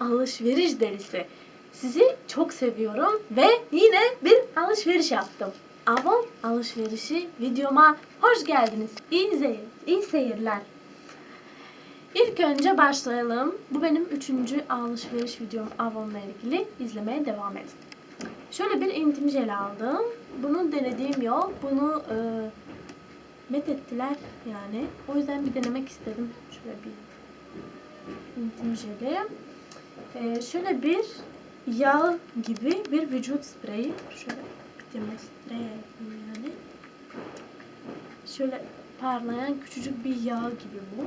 alışveriş delisi. Sizi çok seviyorum ve yine bir alışveriş yaptım. Avon alışverişi videoma hoş geldiniz. İyi, seyir, iyi seyirler. İlk önce başlayalım. Bu benim üçüncü alışveriş videom Avon'la ilgili. İzlemeye devam edin. Şöyle bir intim jel aldım. Bunu denediğim yok. Bunu e, met ettiler yani. O yüzden bir denemek istedim. Şöyle bir jeli. E, şöyle bir yağ gibi bir vücut spreyi. Şöyle yapayım yani. Şöyle parlayan küçücük bir yağ gibi bu.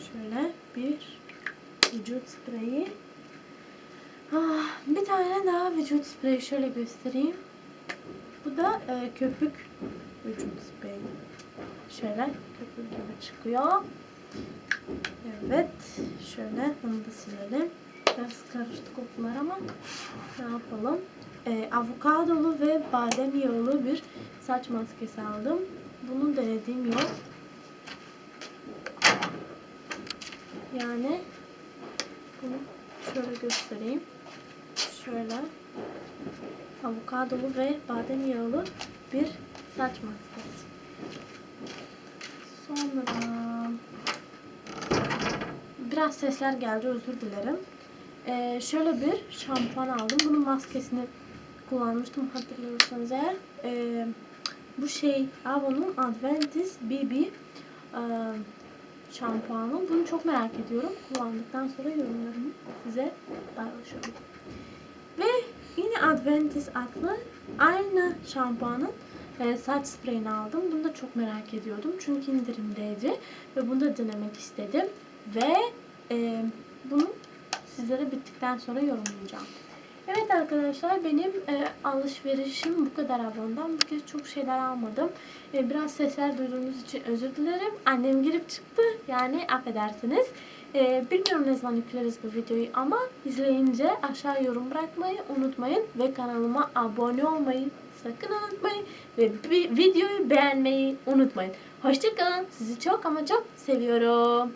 Şöyle bir vücut spreyi. Ah, bir tane daha vücut spreyi şöyle göstereyim. Bu da e, köpük vücut spreyi. Şöyle köpük gibi çıkıyor. Evet. Şöyle bunu da silelim. Biraz karıştı kokular ama ne yapalım. E, avokadolu ve badem yağlı bir saç maskesi aldım. Bunu denediğim yok. Yani bunu şöyle göstereyim. Şöyle avokadolu ve badem yağlı bir saç maskesi. Sonra biraz sesler geldi özür dilerim. Ee, şöyle bir şampuan aldım. Bunun maskesini kullanmıştım hatırlıyorsanız eğer. Ee, bu şey Avon'un Adventis BB e, şampuanı. Bunu çok merak ediyorum. Kullandıktan sonra yorumlarımı size paylaşıyorum. Ve yine Adventis adlı aynı şampuanın e, saç spreyini aldım. Bunu da çok merak ediyordum. Çünkü indirimdeydi. Ve bunu da denemek istedim. Ve e, bunu sizlere bittikten sonra yorumlayacağım. Evet arkadaşlar benim e, alışverişim bu kadar Avon'dan. Bu kez çok şeyler almadım. E, biraz sesler duyduğunuz için özür dilerim. Annem girip çıktı. Yani affedersiniz. E, bilmiyorum ne zaman yükleriz bu videoyu ama izleyince aşağı yorum bırakmayı unutmayın. Ve kanalıma abone olmayı sakın unutmayın. Ve videoyu beğenmeyi unutmayın. Hoşçakalın. Sizi çok ama çok seviyorum.